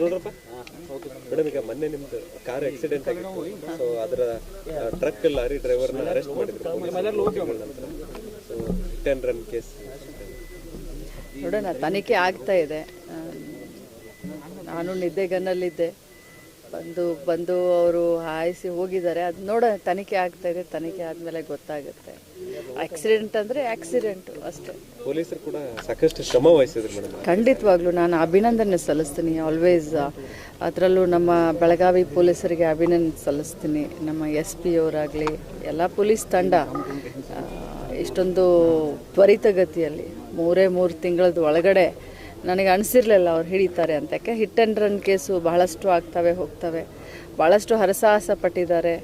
ನೋಡ್ರಪ್ಪ ಮೇಡಮ್ ಈಗ ಮೊನ್ನೆ ನಿಮ್ದು ಕಾರ್ ಆಕ್ಸಿಡೆಂಟ್ ಆಗಿತ್ತು. ಸೊ ಅದರ ಟ್ರಕ್ ಲಾರಿ ಡ್ರೈವರ್ನ ಅರೆಸ್ಟ್ ಮಾಡಿದ್ರು ಸೊ ರನ್ ಕೇಸ್ ನೋಡೋಣ, ತನಿಖೆ ಆಗ್ತಾ ಇದೆ. ನಾನು ನಾನು ನಿದ್ದೆಗನ್ನಲ್ಲಿದ್ದೆ ಬಂದು ಬಂದು ಅವರು ಹಾಯಿಸಿ ಹೋಗಿದ್ದಾರೆ. ಅದು ನೋಡೋಣ, ತನಿಖೆ ಆಗ್ತಾ ಇದೆ, ತನಿಖೆ ಆದಮೇಲೆ ಗೊತ್ತಾಗುತ್ತೆ. ಆಕ್ಸಿಡೆಂಟ್ ಅಂದರೆ ಆಕ್ಸಿಡೆಂಟು ಅಷ್ಟೇ. ಪೊಲೀಸರು ಕೂಡ ಸಾಕಷ್ಟು ಶ್ರಮ ವಹಿಸಿದ್ರು ಮೇಡಮ್. ಖಂಡಿತವಾಗ್ಲೂ ನಾನು ಅಭಿನಂದನೆ ಸಲ್ಲಿಸ್ತೀನಿ. ಆಲ್ವೇಸ್ ಅದರಲ್ಲೂ ನಮ್ಮ ಬೆಳಗಾವಿ ಪೊಲೀಸರಿಗೆ ಅಭಿನಂದನೆ ಸಲ್ಲಿಸ್ತೀನಿ. ನಮ್ಮ ಎಸ್ ಪಿ ಅವರಾಗಲಿ ಎಲ್ಲ ಪೊಲೀಸ್ ತಂಡ ಇಷ್ಟೊಂದು ತ್ವರಿತಗತಿಯಲ್ಲಿ ಮೂರೇ ಮೂರು ತಿಂಗಳದ ಒಳಗಡೆ ನನಗೆ ಅನಿಸಿರಲಿಲ್ಲ ಅವ್ರು ಹಿಡಿತಾರೆ ಅಂತ. ಯಾಕೆ? ಹಿಟ್ ಆ್ಯಂಡ್ ರನ್ ಕೇಸು ಬಹಳಷ್ಟು ಆಗ್ತವೆ ಹೋಗ್ತವೆ. ಭಾಳಷ್ಟು ಹರಸಾಹಸ ಪಟ್ಟಿದ್ದಾರೆ.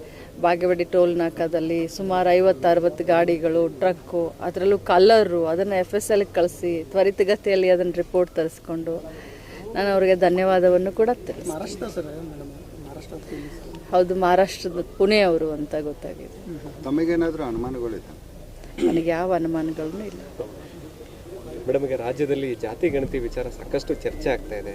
ಬಾಗೇವಾಡಿ ಟೋಲ್ ನಾಕದಲ್ಲಿ ಸುಮಾರು ಐವತ್ತು ಅರವತ್ತು ಗಾಡಿಗಳು ಟ್ರಕ್ಕು ಅದರಲ್ಲೂ ಕಲ್ಲರು ಅದನ್ನು ಎಫ್ ಎಸ್ ಎಲ್ಗೆ ಕಳಿಸಿ ತ್ವರಿತಗತಿಯಲ್ಲಿ ಅದನ್ನು ರಿಪೋರ್ಟ್ ತರಿಸ್ಕೊಂಡು ನಾನು ಅವರಿಗೆ ಧನ್ಯವಾದವನ್ನು ಕೂಡ ಹೌದು ಮಹಾರಾಷ್ಟ್ರದ ಪುಣೆ ಅವರು ಅಂತ ಗೊತ್ತಾಗಿದೆ. ತಮಗೇನಾದರೂ ಅನುಮಾನಗಳಿದೆ? ನನಗೆ ಯಾವ ಅನುಮಾನಗಳನ್ನೂ ಇಲ್ಲ. ಮೇಡಮ್ ಈಗ ರಾಜ್ಯದಲ್ಲಿ ಜಾತಿ ಗಣತಿ ವಿಚಾರ ಸಾಕಷ್ಟು ಚರ್ಚೆ ಆಗ್ತಾ ಇದೆ.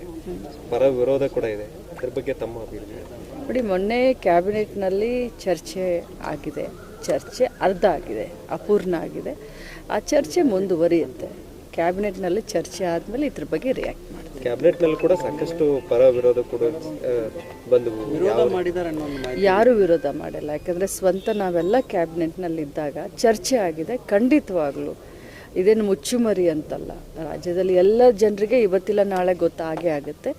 ಪರ ವಿರೋಧ ಕೂಡ ಇದೆ. ಅದ್ರ ಬಗ್ಗೆ ತಮ್ಮ ಅಭಿಪ್ರಾಯ? ನೋಡಿ ಮೊನ್ನೆ ಕ್ಯಾಬಿನೆಟ್ನಲ್ಲಿ ಚರ್ಚೆ ಆಗಿದೆ. ಚರ್ಚೆ ಅರ್ಧ ಆಗಿದೆ ಅಪೂರ್ಣ ಆಗಿದೆ. ಆ ಚರ್ಚೆ ಮುಂದುವರಿಯುತ್ತೆ. ಕ್ಯಾಬಿನೆಟ್ನಲ್ಲಿ ಚರ್ಚೆ ಆದಮೇಲೆ ಇದ್ರ ಬಗ್ಗೆ ರಿಯಾಕ್ಟ್ ಮಾಡ್ತೀನಿ ಕ್ಯಾಬಿನೆಟ್ನಲ್ಲಿ ಕೂಡ ಸಾಕಷ್ಟು ಪರ ವಿರೋಧ ಕೂಡ ಬಂದು ಬಂದವು ವಿರೋಧ ಮಾಡಿದ್ದಾರೆ ಅನ್ನೋ ಒಂದು ಮಾಹಿತಿ. ಯಾರೂ ವಿರೋಧ ಮಾಡಿಲ್ಲ. ಯಾಕಂದರೆ ಸ್ವಂತ ನಾವೆಲ್ಲ ಕ್ಯಾಬಿನೆಟ್ನಲ್ಲಿದ್ದಾಗ ಚರ್ಚೆ ಆಗಿದೆ. ಖಂಡಿತವಾಗ್ಲೂ ಇದೇನು ಮುಚ್ಚುಮರಿ ಅಂತಲ್ಲ. ರಾಜ್ಯದಲ್ಲಿ ಎಲ್ಲ ಜನರಿಗೆ ಇವತ್ತಿಲ್ಲ ನಾಳೆ ಗೊತ್ತಾಗೇ ಆಗುತ್ತೆ.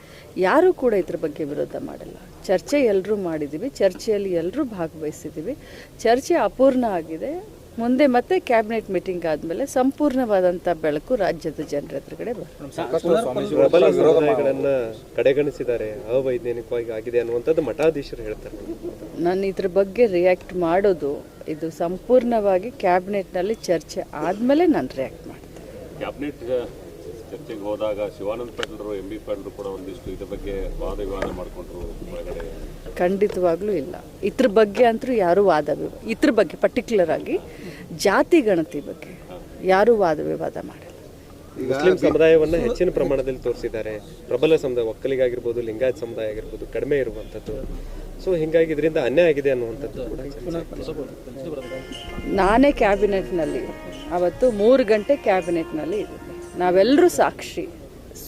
ಯಾರೂ ಕೂಡ ಇದ್ರ ಬಗ್ಗೆ ವಿರೋಧ ಮಾಡಲ್ಲ. ಚರ್ಚೆ ಎಲ್ಲರೂ ಮಾಡಿದ್ದೀವಿ ಚರ್ಚೆಯಲ್ಲಿ ಎಲ್ಲರೂ ಭಾಗವಹಿಸಿದ್ದೀವಿ ಚರ್ಚೆ ಅಪೂರ್ಣ ಆಗಿದೆ. ಮುಂದೆ ಮತ್ತೆ ಕ್ಯಾಬಿನೆಟ್ ಮೀಟಿಂಗ್ ಆದಮೇಲೆ ಸಂಪೂರ್ಣವಾದಂಥ ಬೆಳಕು ರಾಜ್ಯದ ಜನರ ಎದುರುಗಡೆ ಸಮುದಾಯಗಳನ್ನ ಕಡೆಗಣಿಸಿದ್ದಾರೆ. ಅವೈಜ್ಞಾನಿಕವಾಗಿ ಆಗಿದೆ ಅನ್ನುವಂಥದ್ದು ಮಠಾಧೀಶರು ಹೇಳ್ತಾರೆ. ನಾನು ಇದ್ರ ಬಗ್ಗೆ ರಿಯಾಕ್ಟ್ ಮಾಡೋದು ಇದು ಸಂಪೂರ್ಣವಾಗಿ ಕ್ಯಾಬಿನೆಟ್ನಲ್ಲಿ ಚರ್ಚೆ ಆದಮೇಲೆ ನಾನು ರಿಯಾಕ್ಟ್ ಮಾಡ್ತೇನೆ. ಕ್ಯಾಬಿನೆಟ್ ಚರ್ಚೆಗೆ ಹೋದಾಗ ಶಿವಾನಂದ ಪಾಟೀಲ್ರು ಎಂ ಬಿ ಪಾಟೀಲ್ರು ಕೂಡ ಒಂದಿಷ್ಟು ಇದ್ರ ಬಗ್ಗೆ ವಾದ ವಿವಾದ ಮಾಡಿಕೊಂಡ್ರು ಒಳಗಡೆ. ಖಂಡಿತವಾಗ್ಲೂ ಇಲ್ಲ. ಇದ್ರ ಬಗ್ಗೆ ಅಂತೂ ಯಾರೂ ವಾದ ವಿವಾದ ಇದ್ರ ಬಗ್ಗೆ ಪರ್ಟಿಕ್ಯುಲರ್ ಆಗಿ ಜಾತಿ ಗಣತಿ ಬಗ್ಗೆ ಯಾರೂ ವಾದ ವಿವಾದ ಮಾಡಿಲ್ಲ. ಮುಸ್ಲಿಂ ಸಮುದಾಯವನ್ನು ಹೆಚ್ಚಿನ ಪ್ರಮಾಣದಲ್ಲಿ ತೋರಿಸಿದ್ದಾರೆ. ಪ್ರಬಲ ಸಮುದಾಯ ಒಕ್ಕಲಿಗಾಗಿರ್ಬೋದು ಲಿಂಗಾಯತ್ ಸಮುದಾಯ ಆಗಿರ್ಬೋದು ಕಡಿಮೆ ಇರುವಂಥದ್ದು. ಸೊ ಹಿಂಗಾಗಿ ಇದರಿಂದ ಅನ್ಯಾಯ ಆಗಿದೆ ಅನ್ನುವಂಥದ್ದು ಕೂಡ ನಾನೇ ಕ್ಯಾಬಿನೆಟ್ನಲ್ಲಿ. ಅವತ್ತು ಮೂರು ಗಂಟೆ ಕ್ಯಾಬಿನೆಟ್ನಲ್ಲಿ ಇದ್ದೀನಿ. ನಾವೆಲ್ಲರೂ ಸಾಕ್ಷಿ.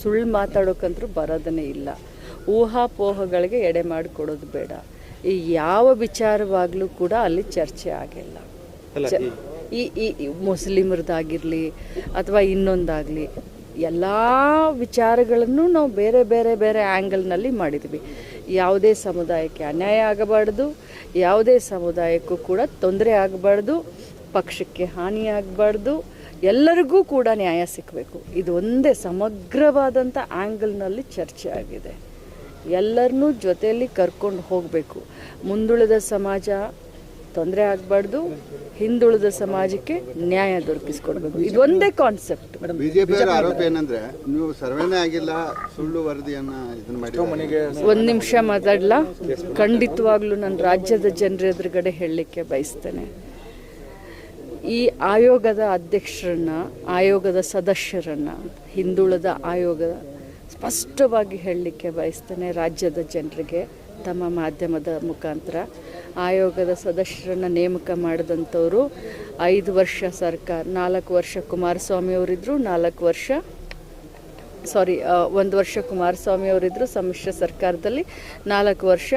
ಸುಳ್ಳು ಮಾತಾಡೋಕ್ಕಂತೂ ಬರೋದನ್ನೇ ಇಲ್ಲ. ಊಹಾಪೋಹಗಳಿಗೆ ಎಡೆ ಮಾಡಿಕೊಡೋದು ಬೇಡ. ಈ ಯಾವ ವಿಚಾರವಾಗಲೂ ಕೂಡ ಅಲ್ಲಿ ಚರ್ಚೆ ಆಗಿಲ್ಲ. ಈ ಈ ಮುಸ್ಲಿಮರದಾಗಿರಲಿ ಅಥವಾ ಇನ್ನೊಂದಾಗಲಿ ಎಲ್ಲ ವಿಚಾರಗಳನ್ನು ನಾವು ಬೇರೆ ಬೇರೆ ಬೇರೆ ಆ್ಯಂಗಲ್ನಲ್ಲಿ ಮಾಡಿದ್ವಿ. ಯಾವುದೇ ಸಮುದಾಯಕ್ಕೆ ಅನ್ಯಾಯ ಆಗಬಾರ್ದು, ಯಾವುದೇ ಸಮುದಾಯಕ್ಕೂ ಕೂಡ ತೊಂದರೆ ಆಗಬಾರ್ದು, ಪಕ್ಷಕ್ಕೆ ಹಾನಿ ಆಗಬಾರ್ದು, ಎಲ್ಲರಿಗೂ ಕೂಡ ನ್ಯಾಯ ಸಿಕ್ಕಬೇಕು ಇದು ಒಂದೇ ಸಮಗ್ರವಾದಂಥ ಆ್ಯಂಗಲ್ನಲ್ಲಿ ಚರ್ಚೆ ಆಗಿದೆ. ಎಲ್ಲರನ್ನೂ ಜೊತೆಯಲ್ಲಿ ಕರ್ಕೊಂಡು ಹೋಗಬೇಕು. ಮುಂದುಳಿದ ಸಮಾಜ ತೊಂದರೆ ಆಗಬಾರ್ದು ಹಿಂದುಳಿದ ಸಮಾಜಕ್ಕೆ ನ್ಯಾಯ ದೊರಕಿಸ್ಕೊಡ್ಬೇಕು. ಇದೊಂದೇ ಕಾನ್ಸೆಪ್ಟ್ ಬಿಜೆಪಿ ಆರೋಪ ಏನಂದ್ರೆ ನೀವು ಸರ್ವೇನೇ ಆಗಿಲ್ಲ ಸುಳ್ಳು ವರದಿಯನ್ನ ಇದನ್ನ ಮಾಡಿ ಒಂದು ನಿಮಿಷ ಮಾತಾಡ್ಲಾ? ಖಂಡಿತವಾಗ್ಲೂ ನಾನು ರಾಜ್ಯದ ಜನರ ಎದುರುಗಡೆ ಹೇಳಲಿಕ್ಕೆ ಬಯಸ್ತೇನೆ. ಈ ಆಯೋಗದ ಅಧ್ಯಕ್ಷರನ್ನ ಆಯೋಗದ ಸದಸ್ಯರನ್ನ ಹಿಂದುಳಿದ ಆಯೋಗ ಸ್ಪಷ್ಟವಾಗಿ ಹೇಳಲಿಕ್ಕೆ ಬಯಸ್ತೇನೆ ರಾಜ್ಯದ ಜನರಿಗೆ. ತಮ್ಮ ಮಾಧ್ಯಮದ ಮುಖಾಂತರ ಆಯೋಗದ ಸದಸ್ಯರನ್ನು ನೇಮಕ ಮಾಡಿದಂಥವರು ಐದು ವರ್ಷ ಸರ್ಕಾರ, ನಾಲ್ಕು ವರ್ಷ ಕುಮಾರಸ್ವಾಮಿ ಅವರಿದ್ದರು ನಾಲ್ಕು ವರ್ಷ ಸಾರಿ ಒಂದು ವರ್ಷ ಕುಮಾರಸ್ವಾಮಿ ಅವರಿದ್ದರು ಸಮ್ಮಿಶ್ರ ಸರ್ಕಾರದಲ್ಲಿ ನಾಲ್ಕು ವರ್ಷ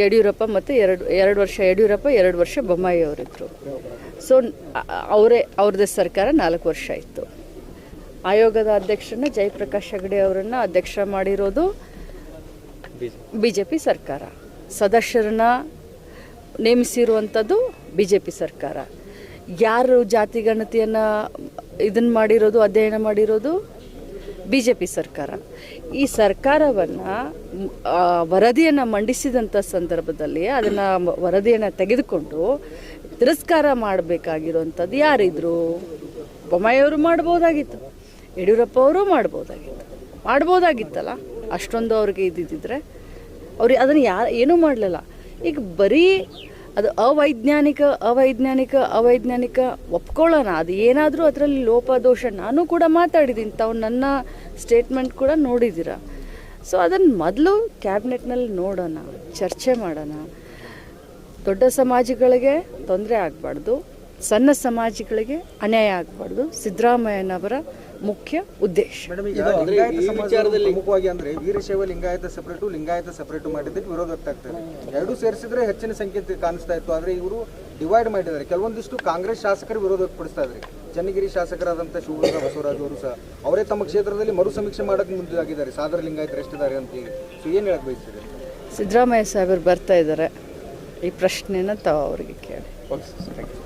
ಯಡಿಯೂರಪ್ಪ ಮತ್ತು ಎರಡು ಎರಡು ವರ್ಷ ಯಡಿಯೂರಪ್ಪ, ಎರಡು ವರ್ಷ ಬೊಮ್ಮಾಯಿ ಅವರಿದ್ದರು ಸೊ ಅವರೇ, ಅವ್ರದ್ದೇ ಸರ್ಕಾರ ನಾಲ್ಕು ವರ್ಷ ಇತ್ತು ಆಯೋಗದ ಅಧ್ಯಕ್ಷರನ್ನ ಜಯಪ್ರಕಾಶ್ ಹೆಗಡೆ ಅವರನ್ನು ಅಧ್ಯಕ್ಷ ಮಾಡಿರೋದು ಬಿ ಜೆ ಪಿ ಸರ್ಕಾರ. ಸದಸ್ಯರನ್ನ ನೇಮಿಸಿರುವಂಥದ್ದು ಬಿ ಜೆ ಪಿ ಸರ್ಕಾರ. ಯಾರು ಜಾತಿ ಗಣತಿಯನ್ನು ಇದನ್ನು ಮಾಡಿರೋದು, ಅಧ್ಯಯನ ಮಾಡಿರೋದು ಬಿ ಜೆ ಪಿ ಸರ್ಕಾರ. ಈ ಸರ್ಕಾರವನ್ನು ವರದಿಯನ್ನು ಮಂಡಿಸಿದಂಥ ಸಂದರ್ಭದಲ್ಲಿ ಅದನ್ನು ವರದಿಯನ್ನು ತೆಗೆದುಕೊಂಡು ತಿರಸ್ಕಾರ ಮಾಡಬೇಕಾಗಿರುವಂಥದ್ದು ಯಾರಿದ್ರು? ಬೊಮ್ಮಾಯಿಯವರು ಮಾಡ್ಬೋದಾಗಿತ್ತು. ಯಡಿಯೂರಪ್ಪ ಅವರು ಮಾಡ್ಬೋದಾಗಿತ್ತು. ಮಾಡ್ಬೋದಾಗಿತ್ತಲ್ಲ? ಅಷ್ಟೊಂದು ಅವ್ರಿಗೆ ಇದ್ದಿದ್ದರೆ ಅವ್ರಿಗೆ ಅದನ್ನು ಯಾ, ಏನೂ ಮಾಡಲಿಲ್ಲ. ಈಗ ಬರೀ ಅದು ಅವೈಜ್ಞಾನಿಕ ಅವೈಜ್ಞಾನಿಕ ಅವೈಜ್ಞಾನಿಕ ಒಪ್ಕೊಳ್ಳೋಣ. ಅದು ಏನಾದರೂ ಅದರಲ್ಲಿ ಲೋಪದೋಷ ನಾನು ಕೂಡ ಮಾತಾಡಿದ್ದೀನಿ. ತಾವು ನನ್ನ ಸ್ಟೇಟ್ಮೆಂಟ್ ಕೂಡ ನೋಡಿದ್ದೀರ. ಸೊ ಅದನ್ನು ಮೊದಲು ಕ್ಯಾಬಿನೆಟ್ನಲ್ಲಿ ನೋಡೋಣ, ಚರ್ಚೆ ಮಾಡೋಣ. ದೊಡ್ಡ ಸಮಾಜಗಳಿಗೆ ತೊಂದರೆ ಆಗಬಾರ್ದು. ಸಣ್ಣ ಸಮಾಜಗಳಿಗೆ ಅನ್ಯಾಯ ಆಗಬಾರ್ದು. ಸಿದ್ದರಾಮಯ್ಯನವರ ಮುಖ್ಯ ಉದ್ದೇಶ. ಸಮಾಜದಲ್ಲಿ ಪ್ರಮುಖವಾಗಿ ಅಂದ್ರೆ ವೀರಶೈವ ಲಿಂಗಾಯತ ಸೆಪರೇಟು ಲಿಂಗಾಯತ ಸೆಪರೇಟು ಮಾಡಿದ್ದಕ್ಕೆ ವಿರೋಧ ವ್ಯಕ್ತಾಗ್ತದೆ ಎರಡು ಸೇರಿಸಿದ್ರೆ ಹೆಚ್ಚಿನ ಸಂಖ್ಯೆ ಕಾಣಿಸ್ತಾ ಇತ್ತು. ಆದ್ರೆ ಇವರು ಡಿವೈಡ್ ಮಾಡಿದ್ದಾರೆ. ಕೆಲವೊಂದಿಷ್ಟು ಕಾಂಗ್ರೆಸ್ ಶಾಸಕರು ವಿರೋಧ ವ್ಯಕ್ತಪಡಿಸ್ತಾ ಇದ್ದಾರೆ. ಚನ್ನಗಿರಿ ಶಾಸಕರಾದಂಥ ಶಿವಮೊಗ್ಗ ಬಸವರಾಜ್ ಅವರು ಸಹ. ಅವರೇ ತಮ್ಮ ಕ್ಷೇತ್ರದಲ್ಲಿ ಮರು ಸಮೀಕ್ಷೆ ಮಾಡಕ್ಕೆ ಮುಂದಾಗಿದ್ದಾರೆ. ಸಾದರ ಲಿಂಗಾಯತರು ಎಷ್ಟಿದ್ದಾರೆ ಅಂತ ಹೇಳಿ. ಸೊ ಏನು ಹೇಳಕ್ಕೆ ಬಯಸ್ತೀರಿ? ಸಿದ್ದರಾಮಯ್ಯ ಸಾಹೇಬರು ಬರ್ತಾ ಇದ್ದಾರೆ. ಈ ಪ್ರಶ್ನೆನ ತಾವು ಅವರಿಗೆ ಕೇಳಿ. Okay sir. Thank you